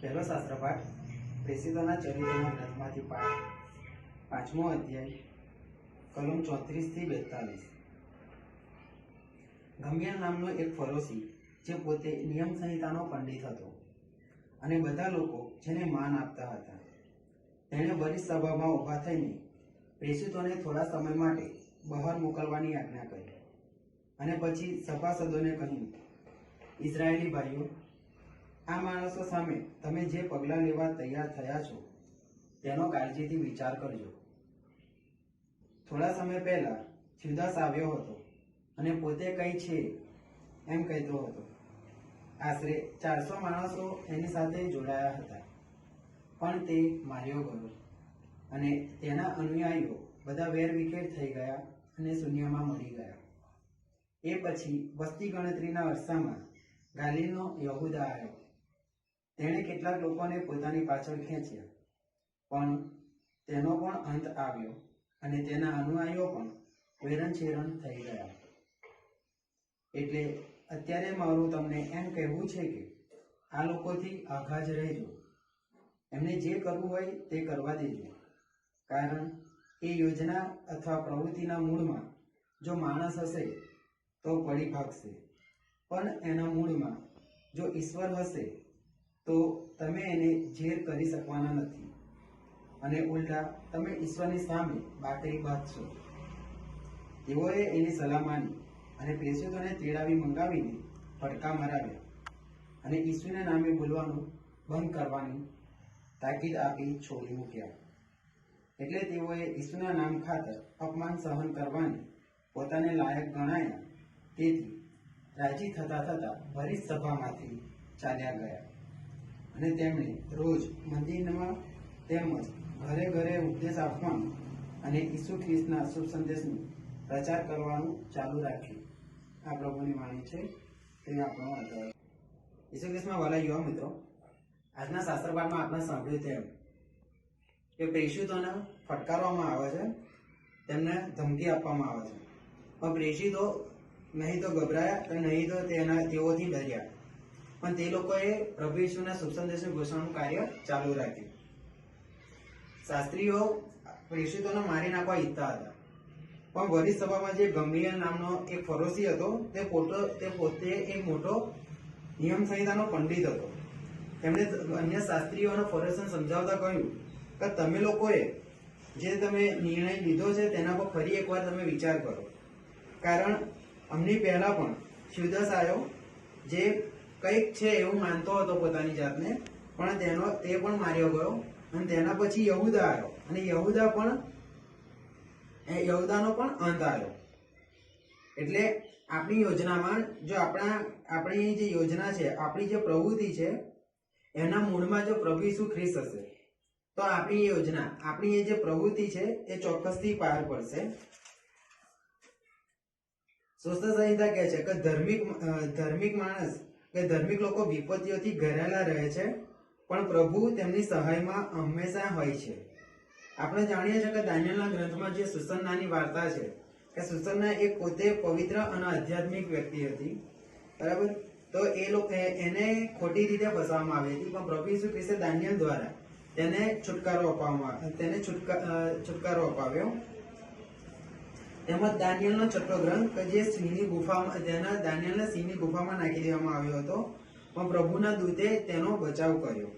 પહેલો શાસ્ત્ર પાઠ પ્રેષિતોના ચરિત્રના ગ્રંથમાંથી પાઠ. પાંચમો અધ્યાય, કલમ ચોત્રીસથી બેતાલીસ. ગમ્યાલ નામનો એક ફરોશી, જે પોતે નિયમ સંહિતાનો પંડિત હતો અને બધા લોકો જેને માન આપતા હતા. તેણે વરિષ્ઠ સભામાં ઊભા થઈને પ્રેસિતોને થોડા સમય માટે બહાર મોકલવાની આજ્ઞા કરી અને પછી સભાસદોને કહ્યું, ઇઝરાયેલી ભાઈઓ આ માણસો સામે તમે જે પગલાં લેવા તૈયાર થયા છો, તેનો કાળજીથી વિચાર કરજો. થોડા સમય પહેલા થ્યુદાસ આવ્યો હતો અને પોતે કઈ છે એમ કહેતો હતો. આશરે ચારસો માણસો એની સાથે જોડાયા હતા. પણ તે માર્યો ગયો અને તેના અનુયાયીઓ બધા વેરવિખેર થઈ ગયા અને શૂન્યમાં મળી ગયા. એ પછી વસ્તી ગણતરીના અરસામાં ગાલિલનો યહુદા આવ્યો. તેણે કેટલાક લોકોને પોતાની પાછળ ખેંચ્યા. પણ તેનો પણ અંત આવ્યો અને તેના અનુયાયીઓ પણ વેરણછેરણ થઈ ગયા. એટલે અત્યારે મારું તમને એમ કહેવું છે કે આ લોકોથી આઘા જ રહેજો. એમને જે કરવું હોય તે કરવા દેજો. કારણ એ યોજના અથવા પ્રવૃત્તિના મૂળમાં જો માણસ હશે તો પડી ભાગશે. પણ એના મૂળમાં જો ઈશ્વર હશે તો તમે એને ઝેર કરી શકવાના નથી. અને ઉલટા, તમે ઈશ્વરની સામે બાટરી બાંધશો તેઓએ એની સલાહ માની અને પ્રેષિતોને તેડાવી મંગાવીને ફટકા મરાવ્યા. અને ઈસુના નામે બોલવાનું બંધ કરવાની તાકીદ આપી છોડી મૂક્યા. એટલે તેઓએ ઈસુના નામ ખાતર અપમાન સહન કરવાની પોતાને લાયક ગણાયા. તેથી રાજી થતા થતા ભરી સભામાંથી ચાલ્યા ગયા. અને તેમણે રોજ મંદિરમાં તેમજ ઘરે ઘરે ઉપદેશ આપવાનું અને ઈસુ ખ્રિસ્તના શુભ સંદેશનો પ્રચાર કરવાનું ચાલુ રાખ્યું. આ પ્રભુની વાણી છે તે આપણો આધાર. ઈસુ ખ્રિસ્તમાં વાલા યુવા મિત્રો, આજના શાસ્ત્રપાઠમાં આપણે સાંભળ્યું તેમ કે પ્રેષિતોને ફટકારવામાં આવે છે, તેમને ધમકી આપવામાં આવે છે. પણ પ્રેષિતો નહીં તો ગભરાયા અને નહીં તો તેના તેઓથી ડર્યા. પણ તે લોકોએ પ્રભુ ઈસુના શુભ સંદેશનું ઘોષણાનું કાર્ય ચાલુ રાખ્યું. શાસ્ત્રીઓ પ્રેષિતોને મારી નાખવા ઈચ્છતા હતા. પણ વરિષ્ઠ સભામાં જે ગંભીર નામનો એક ફરોશી હતો, તે પોતો, તે પોતે એક મોટો નિયમ સંહિતાનો પંડિત હતો. તેમણે અન્ય શાસ્ત્રીઓ અને ફરોશને સમજાવતા કહ્યું કે તમે લોકોએ જે તમે નિર્ણય લીધો છે તેના પર ફરી એકવાર તમે વિચાર કરો. કારણ અમની પહેલા પણ શિવદાસ આવ્યો જે કંઈક છે એવું માનતો હતો પોતાની જાતને, પણ તેનો તે પણ માર્યો ગયો અને તેના પછી યહુદા આવ્યો. અને યહુદા પણ યહુદાનો પણ અંત આવ્યો. એટલે આપણી યોજનામાં જો આપણા, આપણી જે યોજના છે, આપણી જે પ્રવૃત્તિ છે, એના મૂળમાં જો પ્રભુ ઈસુ ખ્રિસ્ત હશે, તો આપણી યોજના, આપણી જે પ્રવૃત્તિ છે, એ ચોક્કસથી પાર પડશે. સ્વસ્થ સંહિતા કહે છે કે ધાર્મિક ધાર્મિક માણસ કે ધાર્મિક લોકો વિપત્તિઓથી ઘેરાયેલા રહે છે, પણ પ્રભુ તેમની સહાયમાં હંમેશા હોય છે. આપણે જાણીએ છીએ કે દાનિયલના ગ્રંથમાં જે સુસન્નાની વાર્તા છે, કે સુસન્ના એક પોતે પવિત્ર અને આધ્યાત્મિક વ્યક્તિ હતી. બરાબર? તો એ લોકો એને ખોટી રીતે ફસવામાં આવી હતી, પણ પ્રભુ ઈસુ ખ્રિસ્તે દાનિયલ દ્વારા તેને છુટકારો અપાવવામાં, તેને છુટકા છુટકારો અપાવ્યો. તેમજ દાનિયલનો છઠ્ઠો ગ્રંથ કે જે સિંહની ગુફામાં તેના દાનિયેલને સિંહની ગુફામાં નાખી દેવામાં આવ્યો હતો, પણ પ્રભુના દૂતે તેનો બચાવ કર્યો.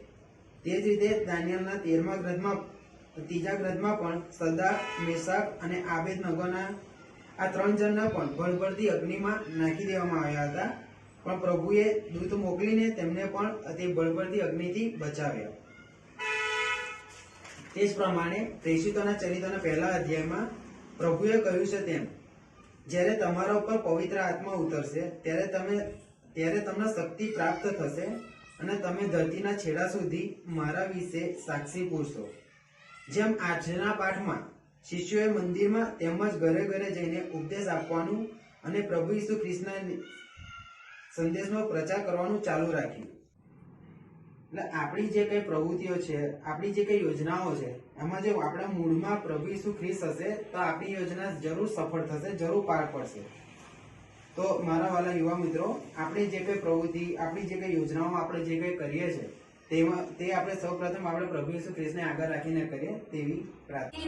તે જ રીતે દાનિયેલના તેરમા ગ્રંથમાં, ત્રીજા ગ્રંથમાં પણ સદા મેસાક અને આબેદ નગોના આ ત્રણ જણને પણ ભળભળતી અગ્નિમાં નાખી દેવામાં આવ્યા હતા. પણ પ્રભુએ દૂત મોકલીને તેમને પણ તે બળબળતી અગ્નિથી બચાવ્યા. તે જ પ્રમાણે પ્રેષિતોના ચરિત્રના પહેલા અધ્યાયમાં પ્રભુએ કહ્યું છે તેમ, જ્યારે તમારા ઉપર પવિત્ર આત્મા ઉતરશે, ત્યારે તમે, ત્યારે તમને શક્તિ પ્રાપ્ત થશે અને તમે ધરતીના છેડા સુધી મારા વિશે સાક્ષી પૂરશો. જેમ આજના પાઠમાં શિષ્યોએ મંદિરમાં તેમજ ઘરે ઘરે જઈને ઉપદેશ આપવાનું અને પ્રભુ ઈસુ ખ્રિસ્તના સંદેશનો પ્રચાર કરવાનું ચાલુ રાખ્યું. એટલે આપણી જે કઈ પ્રવૃત્તિઓ છે, આપણી જે કઈ યોજનાઓ છે, એમાં જે આપણા મૂળમાં પ્રભુ ઈસુ ખ્રિસ્ત હશે, તો આપણી યોજના જરૂર સફળ થશે, જરૂર પાર પડશે. તો મારા વાલા યુવા મિત્રો, આપણી જે કઈ પ્રવૃત્તિ, આપણી જે કઈ યોજનાઓ આપણે જે કઈ કરીએ છીએ તેમાં, તે આપણે સૌપ્રથમ આપણે પ્રભુ ઈસુ ખ્રિસ્તને આગળ રાખીને કરીએ તેવી પ્રાર્થના.